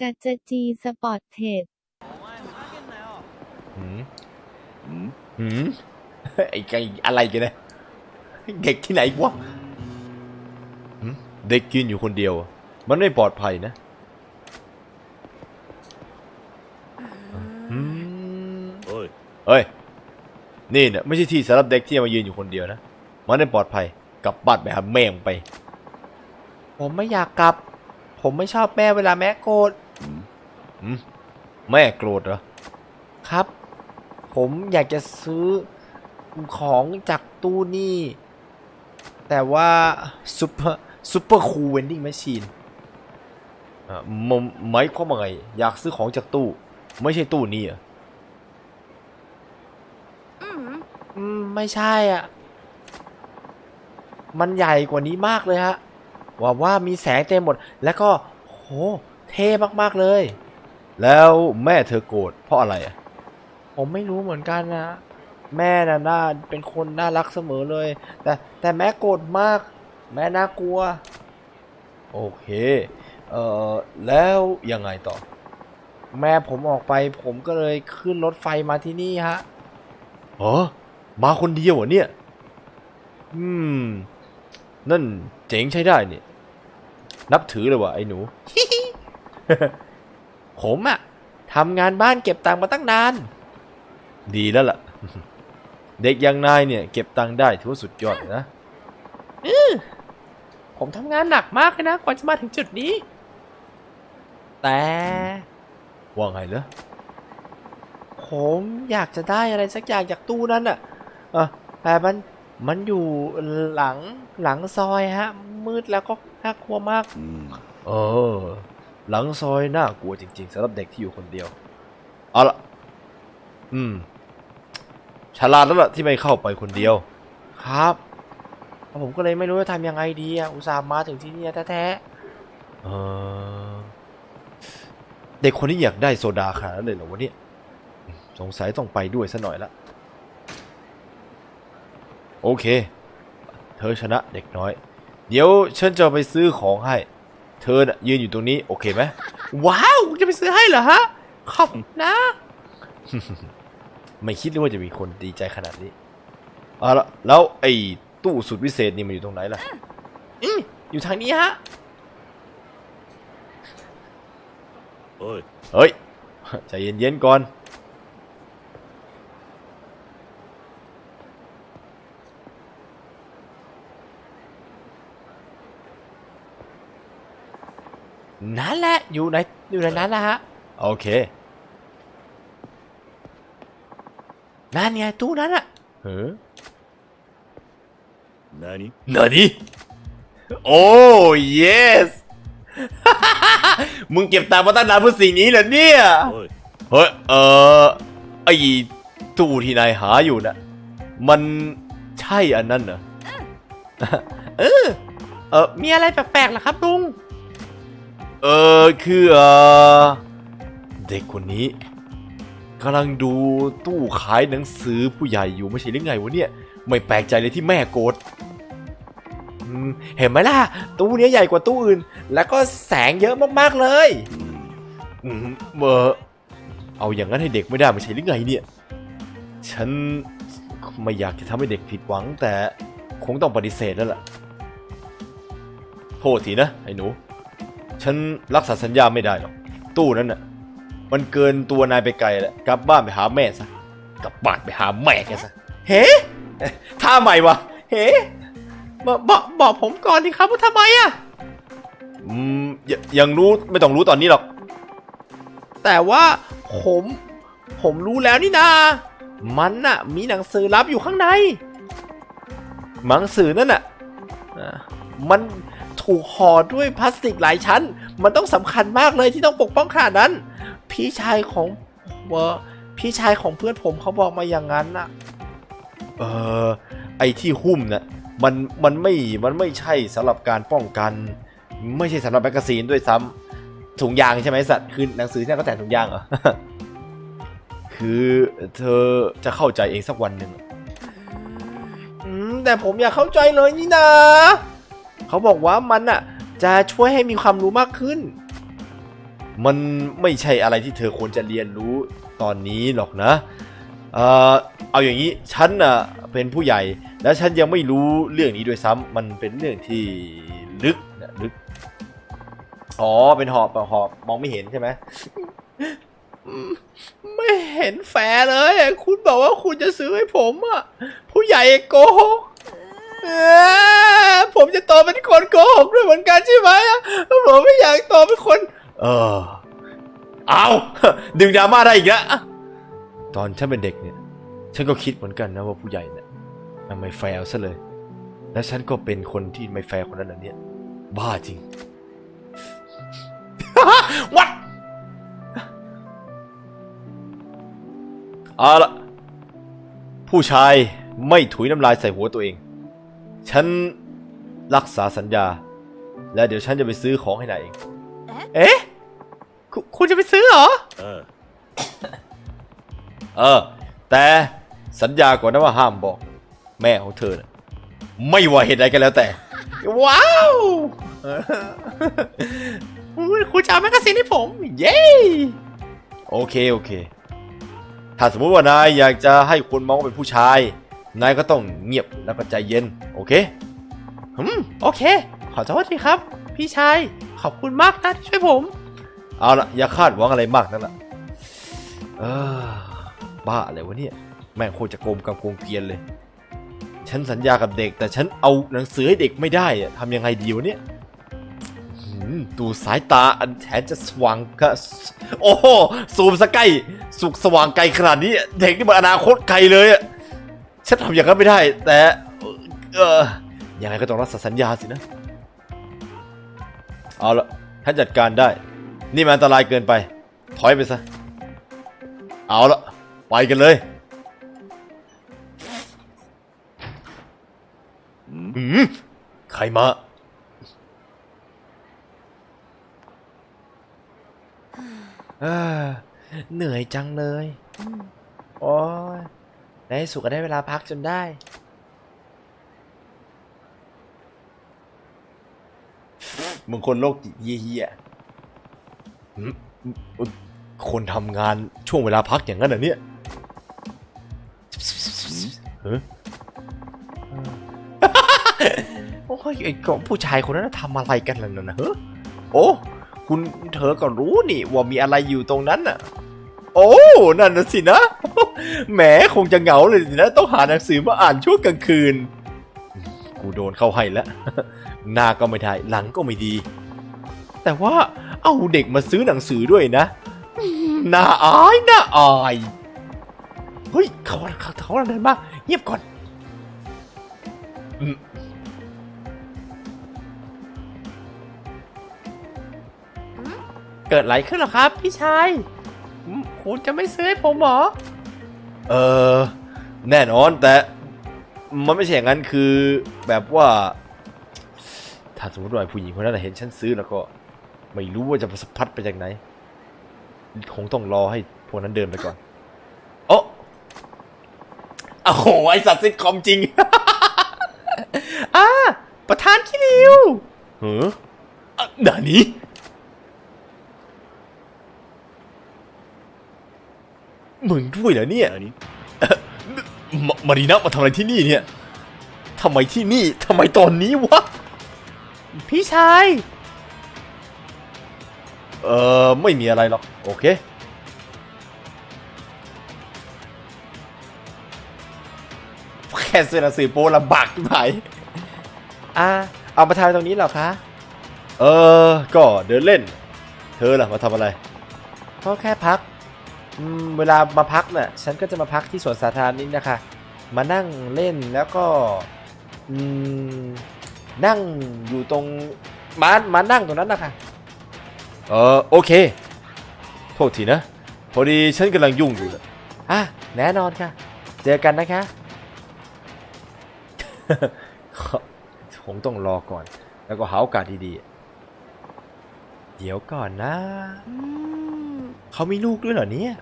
จัจจีสปอร์ตเทรดหืมอืมหืมไอ้ไก่อะไรกันเนี่ยเด็กที่ไหนวะหืมเด็กกินอยู่คนเดียว มันไม่ปลอดภัยนะหืมโอ้ยเอ้ย นี่เนี่ยไม่ใช่ที่สำหรับเด็กที่มายืนอยู่คนเดียวนะ มันไม่ปลอดภัย กลับบ้านไปหาแม่งไป ผมไม่อยากกลับ ผมไม่ชอบแม่เวลาแม่โกรธอืมหืมแม่โกรธเหรอ ครับ ผมอยากจะซื้อของจากตู้นี่ แต่ว่าซุปเปอร์ซุปเปอร์คูลเวนดิ้งแมชชีนหมายความว่าไง อยากซื้อของจากตู้ ไม่ใช่ตู้นี่เหรอะอืมไม่ใช่อะ มันใหญ่กว่านี้มากเลยฮะ ว่าว่ามีแสงเต็มหมด แล้วก็โหเท่มากๆเลย แล้วแม่เธอโกรธเพราะอะไรอะผมไม่รู้เหมือนกันนะ แม่น่ะน่าเป็นคนน่ารักเสมอเลย แต่แต่แม่โกรธมาก แม่น่ากลัว โอเค เอ่อ แล้วยังไงต่อ แม่ผมออกไป ผมก็เลยขึ้นรถไฟมาที่นี่ฮะเออมาคนเดียวเหรอเนี่ย อืม นั่นเจ๋งใช้ได้เนี่ย นับถือเลยว่ะไอ้หนู ผมอะทำงานบ้านเก็บตังค์มาตั้งนาน ดีแล้วล่ะ เด็กอย่างนายเนี่ย เก็บตังค์ได้ถือว่าสุดยอดเลยนะผมทำงานหนักมากเลยนะกว่าจะมาถึงจุดนี้ แต่ว่าไงเหรอผมอยากจะได้อะไรสักอย่างจากตู้นั้นอะอะแต่มันมันอยู่หลังหลังซอยฮะ มืดแล้วก็น่ากลัวมาก อืมเออ หลังซอยน่ากลัวจริงๆสำหรับเด็กที่อยู่คนเดียว เอาละอืมฉลาดแล้วล่ะที่ไม่เข้าไปคนเดียว ครับผมก็เลยไม่รู้จะทำยังไงดีอะอุตส่าห์มาถึงที่นี่แท้ๆเออเด็กคนนี้อยากได้โซดาขนาดนั้นเลยเหรอวะเนี่ยสงสัยต้องไปด้วยซะหน่อยละ โอเค เธอชนะเด็กน้อย เดี๋ยวฉันจะไปซื้อของให้ เธอน่ะยืนอยู่ตรงนี้ โอเคไหมว้าวจะไปซื้อให้เหรอฮะ ขอบคุณนะ ไม่คิดเลยว่าจะมีคนดีใจขนาดนี้เอาละแล้วไอ้ตู้สุดวิเศษนี่มันอยู่ตรงไหนล่ะอืมอยู่ทางนี้ฮะโอ้ย เฮ้ย ใจเย็นๆก่อน นั่นแหละอยู่ในอยู่ในนั้นแหละฮะโอเคนั่นไงตู้นั้นอะเฮ้นานี่นานี่โอ้ yes มึงเก็บตามาตั้งนานเพื่อสิ่งนี้เหรอเนี่ยเฮ้ยเออไอตู้ที่นายหาอยู่น่ะมันใช่อันนั้นเหรอเออเออมีอะไรแปลกๆหรอครับลุง เออคือเออเด็กคนนี้กำลังดูตู้ขายหนังสือผู้ใหญ่อยู่ไม่ใช่หรือไงวะเนี่ย ไม่แปลกใจเลยที่แม่โกรธเห็นไหมล่ะ ตู้เนี้ยใหญ่กว่าตู้อื่น แล้วก็แสงเยอะมากๆเลยอืมเออเอาอย่างนั้นให้เด็กไม่ได้ไม่ใช่หรือไงเนี่ย ฉันไม่อยากจะทำให้เด็กผิดหวังแต่คงต้องปฏิเสธแล้วล่ะ โทษทีนะไอ้หนู ฉันรักษาสัญญาไม่ได้หรอก ตู้นั้นน่ะ มันเกินตัวนายไปไกลแล้วกลับบ้านไปหาแม่ซะ กลับบ้านไปหาแม่แกซะ เฮ้ท่าใหม่วะ เฮ้บอกบอกบอกผมก่อนดิครับว่าทำไมอะอืมยยังรู้ไม่ต้องรู้ตอนนี้หรอก แต่ว่าผม ผมรู้แล้วนี่นา มันน่ะ มีหนังสือลับอยู่ข้างใน หนังสือนั่นน่ะ มัน ถูกห่อด้วยพลาสติกหลายชั้น มันต้องสำคัญมากเลยที่ต้องปกป้องขนาดนั้น พี่ชายของเออพี่ชายของเพื่อนผมเขาบอกมาอย่างนั้นน่ะเออไอที่หุ้มน่ะมันมันไม่มันไม่ใช่สำหรับการป้องกัน ไม่ใช่สำหรับแมกกาซีนด้วยซ้ำถุงยางใช่ไหมสัตว์คือหนังสือที่นั่นก็แต่งถุงยางเหรอคือเธอจะเข้าใจเองสักวันหนึ่งอืมแต่ผมอยากเข้าใจเลยนี่นะ เขาบอกว่ามันอะจะช่วยให้มีความรู้มากขึ้น มันไม่ใช่อะไรที่เธอควรจะเรียนรู้ตอนนี้หรอกนะเออเอาอย่างนี้ฉันน่ะเป็นผู้ใหญ่ และฉันยังไม่รู้เรื่องนี้ด้วยซ้ำมันเป็นเรื่องที่ลึกนะลึกอ๋อเป็นหอบหอบมองไม่เห็นใช่ไหมไม่เห็นแฟเลย คุณบอกว่าคุณจะซื้อให้ผมอะ ผู้ใหญ่โกหก ผมจะโตเป็นคนโกหกด้วยเหมือนกันใช่ไหมอะผมไม่อยากโตเป็นคน เออ เอาดึงดราม่าได้อีกแล้วตอนฉันเป็นเด็กเนี่ย ฉันก็คิดเหมือนกันนะว่าผู้ใหญ่เนี่ยมันไม่แฟร์ซะเลย และฉันก็เป็นคนที่ไม่แฟร์คนนั้นนเนี่ยบ้าจริงวัดเอาละผู้ชายไม่ถุยน้ำลายใส่หัวตัวเอง ฉันรักษาสัญญา และเดี๋ยวฉันจะไปซื้อของให้นายเอง เอ๊ะคุคุณจะไปซื้อเหรอ เออ เออ แต่สัญญาก่อนนะว่าห้ามบอก แม่ของเธอนะไม่ว่าเหตุใดกันแล้วแต่ ว้าวอุ๊ยคุณจะเอาแมกกาซีนให้ผม เย้ โอเค โอเค ถ้าสมมุติว่านายอยากจะให้คนมองว่าเป็นผู้ชาย นายก็ต้องเงียบแล้วก็ใจเย็น โอเคอืมโอเค ขอโทษทีครับ พี่ชาย ขอบคุณมากนะที่ช่วยผม เอาละอย่าคาดหวังอะไรมากนั่นแหละเออบ้าอะไรวะเนี่ย แม่งโคตรจะโกงกำโกงเกรียนเลย ฉันสัญญากับเด็ก แต่ฉันเอาหนังสือให้เด็กไม่ได้อะทำยังไงดีวะเนี่ยดูสายตาอันแสนจะสว่างก็โอ้โหซูมสใกล้สุกสว่างไกลขนาดนี้ เด็กนี่มันอนาคตไกลเลยอะ ฉันทำอย่างนั้นไม่ได้ แต่เออยังไงก็ต้องรักษาสัญญาสินะ เอาละท่านจัดการได้ นี่มันอันตรายเกินไป ถอยไปซะ เอาละไปกันเลยอืมอืมใครมาเออเหนื่อยจังเลย โอ้ย ในที่สุดก็ได้เวลาพักจนได้ มึงคนโลกเยี่ยๆคนทำงานช่วงเวลาพักอย่างนั้นเหรอเนี่ยเฮ้ยโอ้ยไอ้ของผู้ชายคนนั้นทำอะไรกันล่ะนั่นนะเฮ้โอ้คุณเธอก็รู้นี่ว่ามีอะไรอยู่ตรงนั้นน่ะ โอ้ นั่นน่ะสินะ แหมคงจะเหงาเลยสินะ ต้องหาหนังสือมาอ่านช่วงกลางคืน กูโดนเข้าให้แล้ว หน้าก็ไม่ได้หลังก็ไม่ดี แต่ว่าเอาเด็กมาซื้อหนังสือด้วยนะอืมน่าอายน่าอายเฮ้ยเขาเขาเขาเดินมาเงียบก่อนอืมเกิดอะไรขึ้นเหรอครับ พี่ชายอืมคุณจะไม่ซื้อให้ผมเหรอ เออแน่นอนแต่มันไม่ใช่อย่างนั้นคือแบบว่า ถ้าสมมติว่าผู้หญิงคนนั้นนะเห็นฉันซื้อแล้วก็ ไม่รู้ว่าจะสะพัดไปจากไหน คงต้องรอให้พวกนั้นเดินไปก่อนโอ้โอ้โหไอสัตว์ซิทคอมจริง อ่าประธานขี้ริวเฮ้ออะเดี๋ยวนี้ มึงด้วยเหรอเนี่ยอันนี้มามารีนะมาทำอะไรที่นี่เนี่ยทำไมที่นี่ทำไมตอนนี้วะ พี่ชาย เออไม่มีอะไรหรอก โอเค แค่ซื้อหนังสือโปลำบากที่ไหนอ่า เอามาทายตรงนี้เหรอคะ เออ ก็เดินเล่น เธอล่ะมาทำอะไร ก็แค่พักอืม เวลามาพักน่ะฉันก็จะมาพักที่สวนสาธารณะนี้นะคะ มานั่งเล่นแล้วก็นั่งอยู่ตรงมามานั่งตรงนั้นนะคะเออโอเค โทษทีนะ พอดีฉันกำลังยุ่งอยู่นะอะแน่นอนค่ะ เจอกันนะคะคงต้องรอก่อน แล้วก็หาโอกาสดีๆ เดี๋ยวก่อนนะ เขามีลูกด้วยเหรอเนี่ย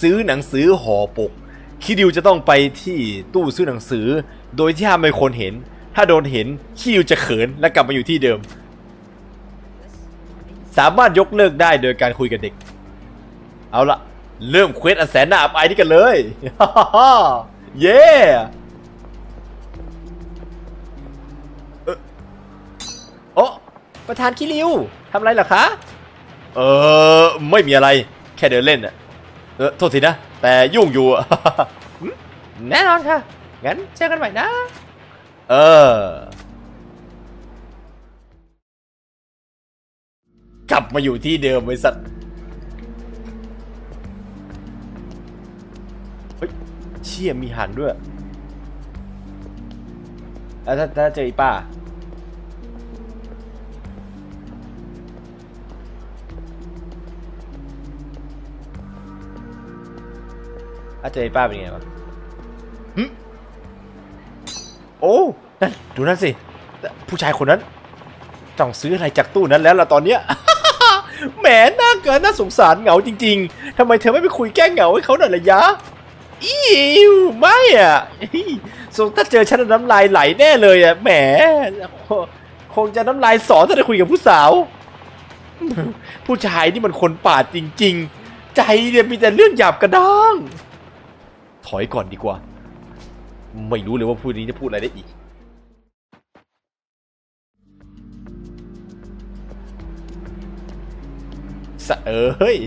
ซื้อหนังสือห่อปก คิดิวจะต้องไปที่ตู้ซื้อหนังสือ โดยที่ห้ามไม่คนเห็น ถ้าโดนเห็นคิดิวจะเขินและกลับมาอยู่ที่เดิม สามารถยกเลิกได้โดยการคุยกับเด็ก เอาละ เริ่มเควสอันแสนน่าอับอายนี้กันเลย เย้เอ่อโอ้ประธานคิริวทำอะไรเหรอคะ เออไม่มีอะไร แค่เดินเล่นอะเออโทษทีนะ แต่ยุ่งอยู่อะแน่นอนค่ะ งั้นเจอกันใหม่นะ เออ กลับมาอยู่ที่เดิมบริษัท ชี่ยมีหันด้วยแล้วถ้าถ้าเจออีป้าถ้าเจอไอ้ป้าเป็นไงวะหึโอ้ นั่น ดูนั่นสิ ผู้ชายคนนั้นจ้องซื้ออะไรจากตู้นั้นแล้วล่ะตอนเนี้ยแหมน่าเกินน่าสงสารเหงาจริง ๆทำไมเธอไม่ไปคุยแก้เหงาให้เขาหน่อยล่ะยะ อิวไม่อะสงถ้าเจอฉันน้ำลายไหลแน่เลยอะ แหม คงจะน้ำลายสอนถ้าได้คุยกับผู้สาว ผู้ชายนี่มันคนป่าจริง ๆ ใจเนี่ยมีแต่เรื่องหยาบกระด้าง ถอยก่อนดีกว่า ไม่รู้เลยว่าพูดนี้จะพูดอะไรได้อีก สะเอ้ย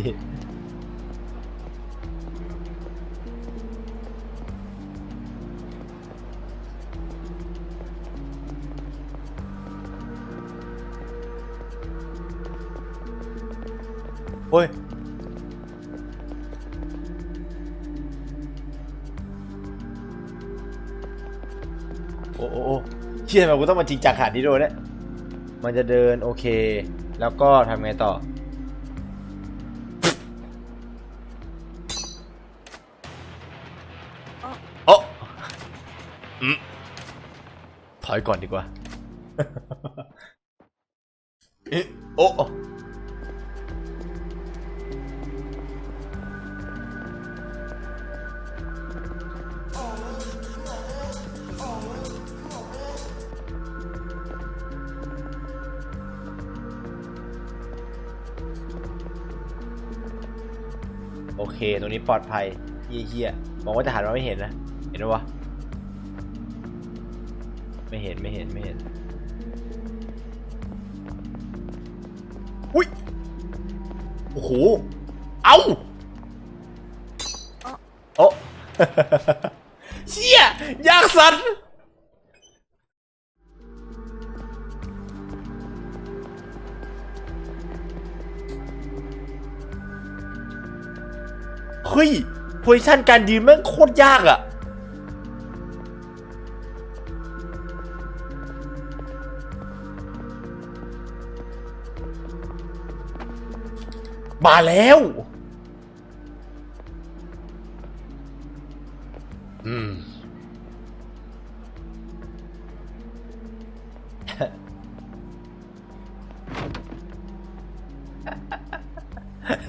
โอ้ย โอ้โอ้โอ้เชี่ยทำไมกูต้องมาจริงจังขนาดนี้ด้วยเนี่ย มันจะเดินโอเค แล้วก็ทำไงต่อ โอ้อืมถอยก่อนดีกว่า เอ๊ะโอ้ โอเค ตรงนี้ปลอดภัยเฮี้ยๆมองว่าจะหันมาไม่เห็นนะ เห็นไหมวะ ไม่เห็น ไม่เห็น ไม่เห็น อุ้ย โอ้โห เอาโอ้เชี่ยยาก สัตว์เฮ้ยโพซิชันการยืนแม่งโคตรยากอะมาแล้วอืม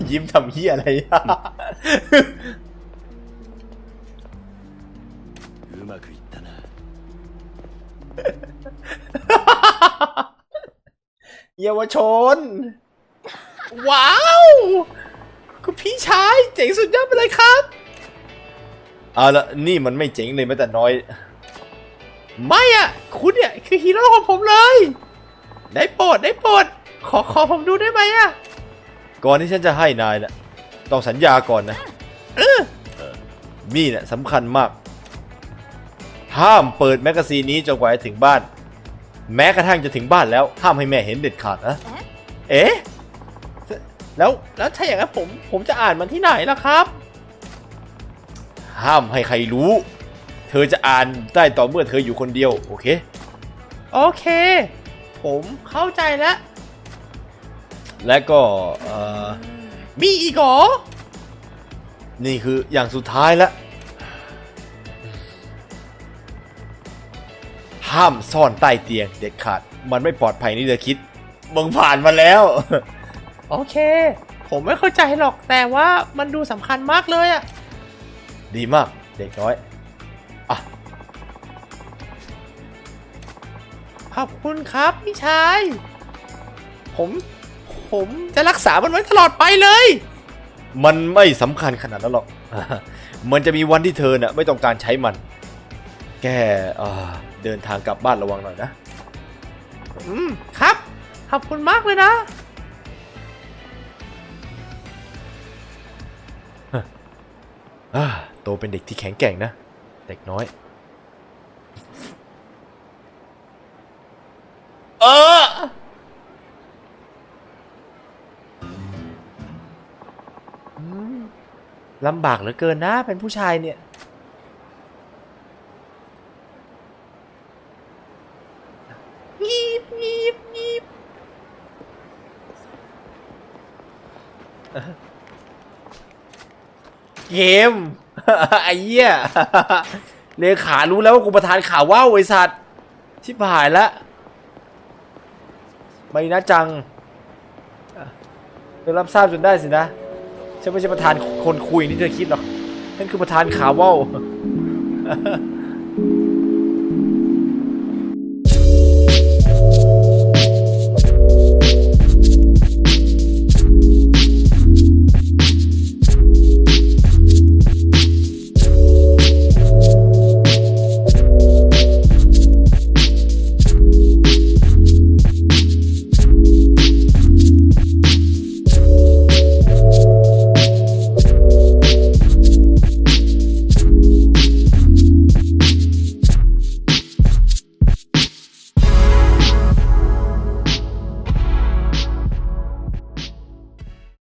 ยิ้มทำเฮียอะไร うまくいったな เยาวชน ว้าว คุณพี่ชาย เจ๋งสุดยอดไปเลยครับ เอาละนี่มันไม่เจ๋งเลยแม้แต่น้อย ไม่อ่ะ คุณเนี่ย คือฮีโร่ของผมเลย ได้โปรดได้โปรด ขอขอผมดูได้ไหมอ่ะ ก่อนที่ฉันจะให้นายนะต้องสัญญาก่อนนะเออนี่เนี่ยสำคัญมาก ห้ามเปิดแมกกาซีนนี้จนกว่าจะถึงบ้าน แม้กระทั่งจะถึงบ้านแล้วห้ามให้แม่เห็นเด็ดขาดนะเอ๊ะแล้วแล้วถ้าอย่างนั้นผมผมจะอ่านมันที่ไหนล่ะครับ ห้ามให้ใครรู้ เธอจะอ่านได้ต่อเมื่อเธออยู่คนเดียว โอเค โอเค ผมเข้าใจแล้ว และก็เอ่อมีอีกเหรอ นี่คืออย่างสุดท้ายแล้วห้ามซ่อนใต้เตียงเด็ดขาด มันไม่ปลอดภัยนี่เธอคิดมึงผ่านมาแล้ว โอเค ผมไม่เข้าใจหรอกแต่ว่ามันดูสำคัญมากเลยอะดีมาก เด็กน้อยอะขอบคุณครับพี่ชาย ผม ผมจะรักษามันไว้ตลอดไปเลย มันไม่สำคัญขนาดนั้นหรอก มันจะมีวันที่เธอน่ะไม่ต้องการใช้มัน แกอ่าเดินทางกลับบ้านระวังหน่อยนะ อืม ครับ ขอบคุณมากเลยนะ อ่าโตเป็นเด็กที่แข็งแกร่งนะ เด็กน้อย ลำบากเหลือเกินนะเป็นผู้ชายเนี่ย งีบงีบงีบเกม ไอ้เหี้ยเลขารู้แล้วว่ากูประธานข่าวว่าวไอสัตว์ชิบหายละไม่นะจังเธอรับทราบจนได้สินะ ฉันไม่ใช่ประธานคนคุยนี่เธอคิดหรอกฉันคือประธานขาว่าว